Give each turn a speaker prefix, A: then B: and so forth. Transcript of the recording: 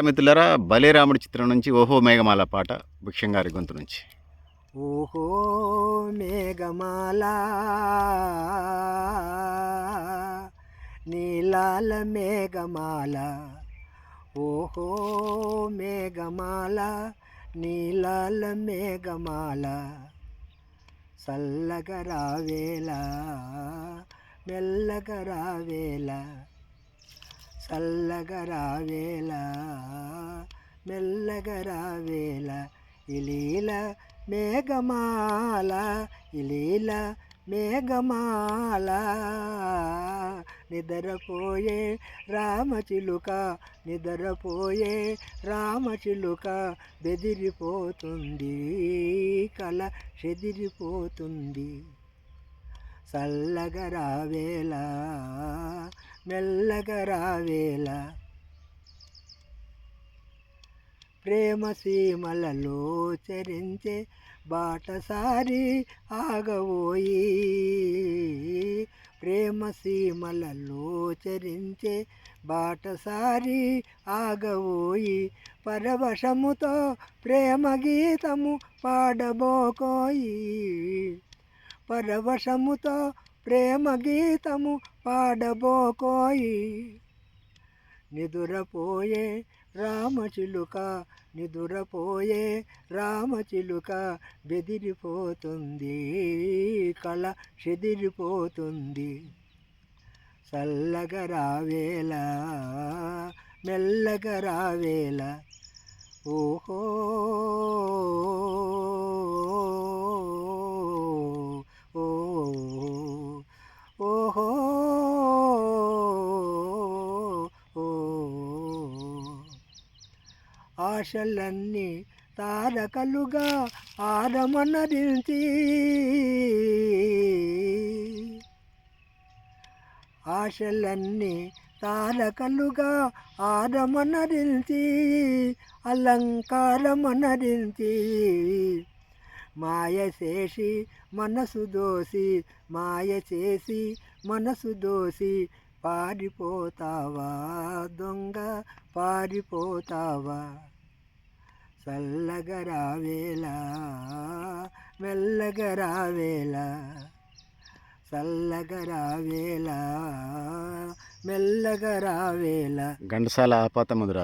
A: మిత్రులారా. బలేరాముడి చిత్రం నుంచి ఓహో మేఘమాల పాట భిక్షం గారి గొంతు నుంచి.
B: ఓహో మేఘమాల నీలాల మేఘమాల ఓహో మేఘమాల నీలాల మేఘమాల చల్లగా రావేలా మెల్లగా రావేళ చల్లగా రావేళ మెల్లగా రావేళ ఇలీల మేఘమాల ఇలీల మేఘమాల. నిద్రపోయే రామచిలుక నిద్రపోయే రామచిలుక బెదిరిపోతుంది కల చెదిరిపోతుంది. చల్లగా రావేళ మెల్లగా ప్రేమ సీమలలో చరించే బాటసారి ఆగవోయి. ప్రేమ సీమలలో చరించే బాటసారి ఆగవోయి. పరవశముతో ప్రేమ గీతము పాడబోకోయి. పరవశముతో ప్రేమ గీతము పాడబోకోయి. నిదురపోయే రామచిలుక నిదురపోయే రామచిలుక బెదిరిపోతుంది కళ చెదిరిపోతుంది. చల్లగా రావేళ మెల్లగా రావేళ ఓహో ఆశలన్నీ తారకలుగా ఆరమనరించి ఆశలన్నీ తారకలుగా ఆరమనరించి అలంకారమనరించి మాయ చేసి మనసు దోసి మాయ చేసి మనసు దోసి పారిపోతావా దొంగ? పారిపోతావా? చల్లగా రావేళ మెల్లగా రావేళ చల్లగా రావేళ మెల్లగా రావేళ
A: ఘంటసాల ఆపాత ముదురా